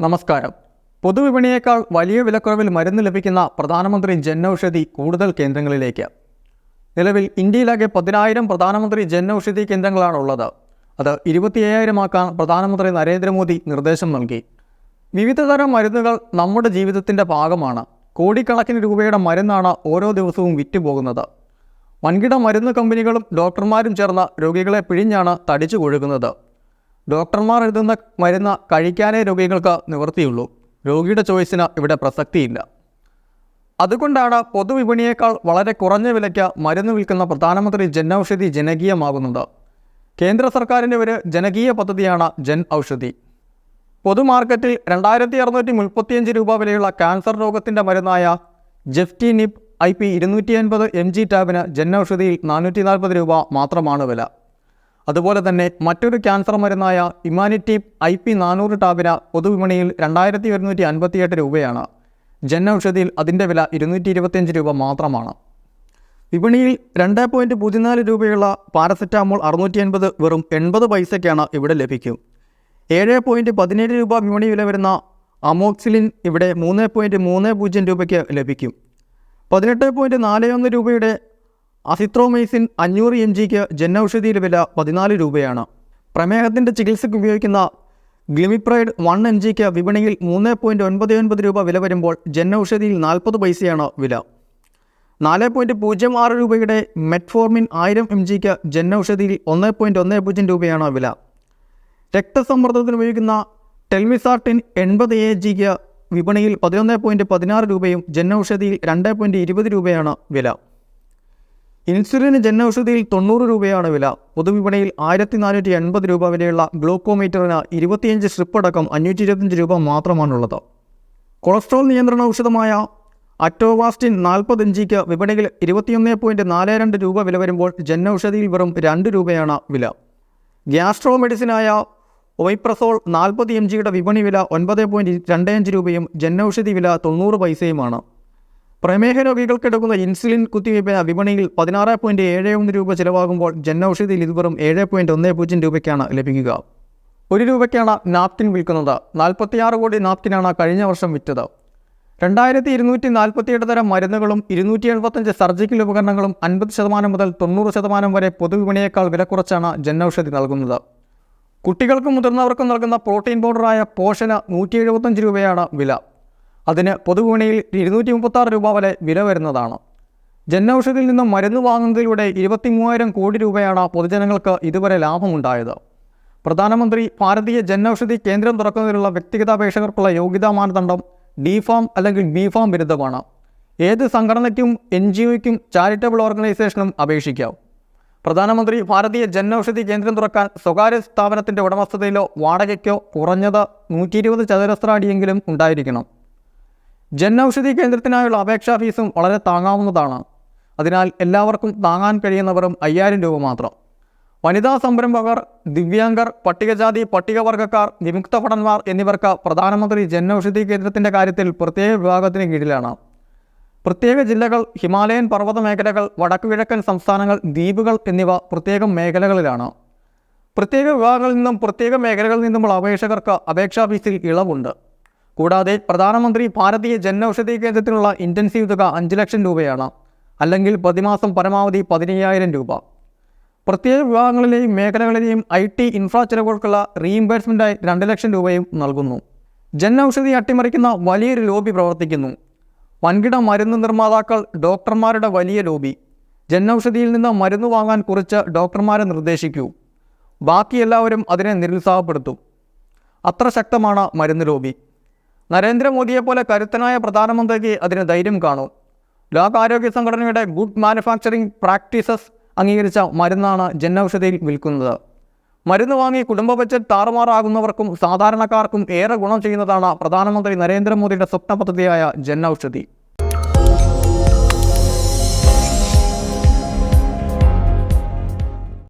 നമസ്കാരം. പൊതുവിപണിയേക്കാൾ വലിയ വിലക്കുറവിൽ മരുന്ന് ലഭിക്കുന്ന പ്രധാനമന്ത്രി ജൻ ഔഷധി കൂടുതൽ കേന്ദ്രങ്ങളിലേക്ക്. നിലവിൽ ഇന്ത്യയിലാകെ പതിനായിരം പ്രധാനമന്ത്രി ജൻ ഔഷധി കേന്ദ്രങ്ങളാണുള്ളത്. അത് ഇരുപത്തിയ്യായിരമാക്കാൻ പ്രധാനമന്ത്രി നരേന്ദ്രമോദി നിർദ്ദേശം നൽകി. വിവിധതരം മരുന്നുകൾ നമ്മുടെ ജീവിതത്തിന്റെ ഭാഗമാണ്. കോടിക്കണക്കിന് രൂപയുടെ മരുന്നാണ് ഓരോ ദിവസവും വിറ്റുപോകുന്നത്. വൻകിട മരുന്ന് കമ്പനികളും ഡോക്ടർമാരും ചേർന്ന് രോഗികളെ പിഴിഞ്ഞാണ് തടിച്ചു കൊഴുകുന്നത്. ഡോക്ടർമാർ എഴുതുന്ന മരുന്ന് കഴിക്കാനേ രോഗികൾക്ക് നിവൃത്തിയുള്ളൂ. രോഗിയുടെ ചോയ്സിന് ഇവിടെ പ്രസക്തിയില്ല. അതുകൊണ്ടാണ് പൊതുവിപണിയേക്കാൾ വളരെ കുറഞ്ഞ വിലയ്ക്ക് മരുന്ന് വിൽക്കുന്ന പ്രധാനമന്ത്രി ജൻ ഔഷധി ജനകീയമാകുന്നത്. കേന്ദ്ര സർക്കാരിന്റെ ഒരു ജനകീയ പദ്ധതിയാണ് ജൻ ഔഷധി പൊതുമാർക്കറ്റിൽ രണ്ടായിരത്തി അറുന്നൂറ്റി മുപ്പത്തിയഞ്ച് രൂപ വിലയുള്ള ക്യാൻസർ രോഗത്തിന്റെ മരുന്നായ ജെഫ്റ്റി നിപ് ഐ പി ഇരുന്നൂറ്റി അൻപത് എം ജി ടാബിന് ജൻ ഔഷധിയിൽ നാനൂറ്റി നാൽപ്പത് രൂപ മാത്രമാണ് വില. അതുപോലെ തന്നെ മറ്റൊരു ക്യാൻസർ മരുന്നായ ഇമാനിറ്റി ഐ പി നാനൂറ് ടാബിന പൊതുവിപണിയിൽ രണ്ടായിരത്തി ഒരുന്നൂറ്റി അൻപത്തിയെട്ട് രൂപയാണ്. ജൻ ഔഷധിയിൽ അതിന്റെ വില ഇരുന്നൂറ്റി ഇരുപത്തിയഞ്ച് രൂപ മാത്രമാണ്. വിപണിയിൽ രണ്ട് പോയിന്റ് പൂജ്യം നാല് രൂപയുള്ള പാരസെറ്റാമോൾ അറുന്നൂറ്റി അൻപത് വെറും എൺപത് പൈസയ്ക്കാണ് ഇവിടെ ലഭിക്കും ഏഴ് പോയിന്റ് പതിനേഴ് രൂപ വിപണി വില വരുന്ന അമോക്സിലിൻ ഇവിടെ മൂന്ന് പോയിന്റ് മൂന്ന് പൂജ്യം രൂപയ്ക്ക് ലഭിക്കും. പതിനെട്ട് പോയിന്റ് നാല് ഒന്ന് രൂപയുടെ അസിത്രോമൈസിൻ അഞ്ഞൂറ് എം ജിക്ക് ജനൌഷധിയുടെ വില പതിനാല് രൂപയാണ്. പ്രമേഹത്തിന്റെ ചികിത്സയ്ക്ക് ഉപയോഗിക്കുന്ന ഗ്ലിമിപ്രൈഡ് വൺ എം ജിക്ക് വിപണിയിൽ മൂന്ന് പോയിന്റ് ഒൻപത് ഒൻപത് രൂപ വില വരുമ്പോൾ ജനൌഷധിയിൽ നാൽപ്പത് പൈസയാണ് വില. നാല് പോയിന്റ് പൂജ്യം ആറ് രൂപയുടെ മെറ്റ്ഫോർമിൻ ആയിരം എം ജിക്ക് ജനൌഷധിയിൽ ഒന്ന് പോയിന്റ് ഒന്ന് പൂജ്യം രൂപയാണ് വില. രക്തസമ്മർദ്ദത്തിന് ഉപയോഗിക്കുന്ന ടെൽമിസാർട്ടിൻ എൺപത് എ ജിക്ക് വിപണിയിൽ പതിനൊന്ന് പോയിന്റ് പതിനാറ് രൂപയും ജനൌഷധിയിൽ രണ്ട് പോയിന്റ് ഇരുപത് രൂപയാണ് വില. ഇൻസുലിന് ജൻ ഔഷധിയിൽ തൊണ്ണൂറ് രൂപയാണ് വില. പൊതുവിപണിയിൽ ആയിരത്തി നാനൂറ്റി എൺപത് രൂപ വിലയുള്ള ഗ്ലൂക്കോമീറ്ററിന് ഇരുപത്തിയഞ്ച് സ്ട്രിപ്പ് അടക്കം അഞ്ഞൂറ്റി ഇരുപത്തിയഞ്ച് രൂപ മാത്രമാണുള്ളത്. കൊളസ്ട്രോൾ നിയന്ത്രണ ഔഷധമായ അറ്റോവാസ്റ്റിൻ നാൽപ്പത് ഇഞ്ചിക്ക് വിപണിയിൽ ഇരുപത്തിയൊന്ന് പോയിന്റ് നാല് രണ്ട് രൂപ വില വരുമ്പോൾ ജൻ ഔഷധിയിൽ വെറും രണ്ട് രൂപയാണ് വില. ഗ്യാസ്ട്രോ മെഡിസിനായ ഒമൈപ്രസോൾ നാൽപ്പത് എം ജിയുടെ വിപണി വില ഒൻപത് പോയിന്റ് രണ്ട് അഞ്ച് രൂപയും ജൻ ഔഷധി വില തൊണ്ണൂറ് പൈസയുമാണ്. പ്രമേഹ രോഗികൾക്ക് എടുക്കുന്ന ഇൻസുലിൻ കുത്തിവയ്പ്പിന് വിപണിയിൽ പതിനാറ് പോയിന്റ് ഏഴ് ഒന്ന് രൂപ ചിലവാകുമ്പോൾ ജനൌഷധിയിൽ ഇത് വെറും ഏഴ് പോയിന്റ് ഒന്ന് പൂജ്യം രൂപയ്ക്കാണ് ലഭിക്കുക. ഒരു രൂപയ്ക്കാണ് നാപ്കിൻ വിൽക്കുന്നത്. നാൽപ്പത്തിയാറ് കോടി നാപ്കിനാണ് കഴിഞ്ഞ വർഷം വിറ്റത്. രണ്ടായിരത്തി ഇരുന്നൂറ്റി നാൽപ്പത്തിയെട്ട് തരം മരുന്നുകളും ഇരുന്നൂറ്റി എഴുപത്തഞ്ച് സർജിക്കൽ ഉപകരണങ്ങളും അൻപത് ശതമാനം മുതൽ തൊണ്ണൂറ് ശതമാനം വരെ പൊതുവിപണിയേക്കാൾ വില കുറച്ചാണ് ജനൌഷധി നൽകുന്നത്. കുട്ടികൾക്കും മുതിർന്നവർക്കും നൽകുന്ന പ്രോട്ടീൻ പൗഡറായ പോഷന് നൂറ്റി എഴുപത്തഞ്ച് രൂപയാണ് വില. അതിന് പൊതുവിപണിയിൽ ഇരുന്നൂറ്റി മുപ്പത്താറ് രൂപ വരെ വില വരുന്നതാണ്. ജനൌഷധിയിൽ നിന്നും മരുന്ന് വാങ്ങുന്നതിലൂടെ ഇരുപത്തി മൂവായിരം കോടി രൂപയാണ് പൊതുജനങ്ങൾക്ക് ഇതുവരെ ലാഭമുണ്ടായത്. പ്രധാനമന്ത്രി ഭാരതീയ ജനൌഷധി കേന്ദ്രം തുറക്കുന്നതിനുള്ള വ്യക്തിഗത അപേക്ഷകർക്കുള്ള യോഗ്യതാ മാനദണ്ഡം ഡി ഫാം അല്ലെങ്കിൽ ബി ഫാം ബിരുദമാണ്. ഏത് സംഘടനയ്ക്കും എൻ ജി ഒയ്ക്കും ചാരിറ്റബിൾ ഓർഗനൈസേഷനും അപേക്ഷിക്കാം. പ്രധാനമന്ത്രി ഭാരതീയ ജൻ ഔഷധി കേന്ദ്രം തുറക്കാൻ സ്വകാര്യ സ്ഥാപനത്തിന്റെ ഉടമസ്ഥതയിലോ വാടകയ്ക്കോ കുറഞ്ഞത് നൂറ്റി ഇരുപത് ചതുരശ്ര അടിയെങ്കിലും ഉണ്ടായിരിക്കണം. ജൻ ഔഷധി കേന്ദ്രത്തിനായുള്ള അപേക്ഷാ ഫീസും വളരെ താങ്ങാവുന്നതാണ്. അതിനാൽ എല്ലാവർക്കും താങ്ങാൻ കഴിയുന്നവരും അയ്യായിരം രൂപ മാത്രം. വനിതാ സംരംഭകർ ദിവ്യാംഗർ പട്ടികജാതി പട്ടികവർഗക്കാർ വിമുക്ത ഭടന്മാർ എന്നിവർക്ക് പ്രധാനമന്ത്രി ജൻ ഔഷധി കേന്ദ്രത്തിന്റെ കാര്യത്തിൽ പ്രത്യേക വിഭാഗത്തിന് കീഴിലാണ്. പ്രത്യേക ജില്ലകൾ ഹിമാലയൻ പർവത മേഖലകൾ വടക്കുകിഴക്കൻ സംസ്ഥാനങ്ങൾ ദ്വീപുകൾ എന്നിവ പ്രത്യേകം മേഖലകളിലാണ്. പ്രത്യേക വിഭാഗങ്ങളിൽ നിന്നും പ്രത്യേക മേഖലകളിൽ നിന്നുമുള്ള അപേക്ഷകർക്ക് അപേക്ഷാ ഫീസിൽ ഇളവുണ്ട്. കൂടാതെ പ്രധാനമന്ത്രി ഭാരതീയ ജൻ ഔഷധി കേന്ദ്രത്തിനുള്ള ഇന്റൻസീവ് തുക അഞ്ച് ലക്ഷം രൂപയാണ് അല്ലെങ്കിൽ പ്രതിമാസം പരമാവധി പതിനയ്യായിരം രൂപ. പ്രത്യേക വിഭാഗങ്ങളിലെയും മേഖലകളിലെയും ഐ ടി ഇൻഫ്രാസ്ട്രക്ചറുകൾക്കുള്ള റീഇംബേഴ്സ്മെന്റായി രണ്ട് ലക്ഷം രൂപയും നൽകുന്നു. ജൻ ഔഷധി അട്ടിമറിക്കുന്ന വലിയൊരു ലോബി പ്രവർത്തിക്കുന്നു. വൻകിട മരുന്ന് നിർമ്മാതാക്കൾ ഡോക്ടർമാരുടെ വലിയ ലോബി ജൻ ഔഷധിയിൽ നിന്ന് മരുന്ന് വാങ്ങാൻ കുറിച്ച് ഡോക്ടർമാരെ നിർദ്ദേശിക്കൂ. ബാക്കി എല്ലാവരും അതിനെ നിരുത്സാഹപ്പെടുത്തും. അത്ര ശക്തമാണ് മരുന്ന് ലോബി നരേന്ദ്രമോദിയെപ്പോലെ കരുത്തനായ പ്രധാനമന്ത്രിക്ക് അതിന് ധൈര്യം കാണും. ലോകാരോഗ്യ സംഘടനയുടെ ഗുഡ് മാനുഫാക്ചറിംഗ് പ്രാക്ടീസസ് അംഗീകരിച്ച മരുന്നാണ് ജൻ ഔഷധിയിൽ വിൽക്കുന്നത്. മരുന്ന് വാങ്ങി കുടുംബ ബജറ്റ് താറുമാറാകുന്നവർക്കും സാധാരണക്കാർക്കും ഏറെ ഗുണം ചെയ്യുന്നതാണ് പ്രധാനമന്ത്രി നരേന്ദ്രമോദിയുടെ സ്വപ്ന പദ്ധതിയായ ജൻ ഔഷധി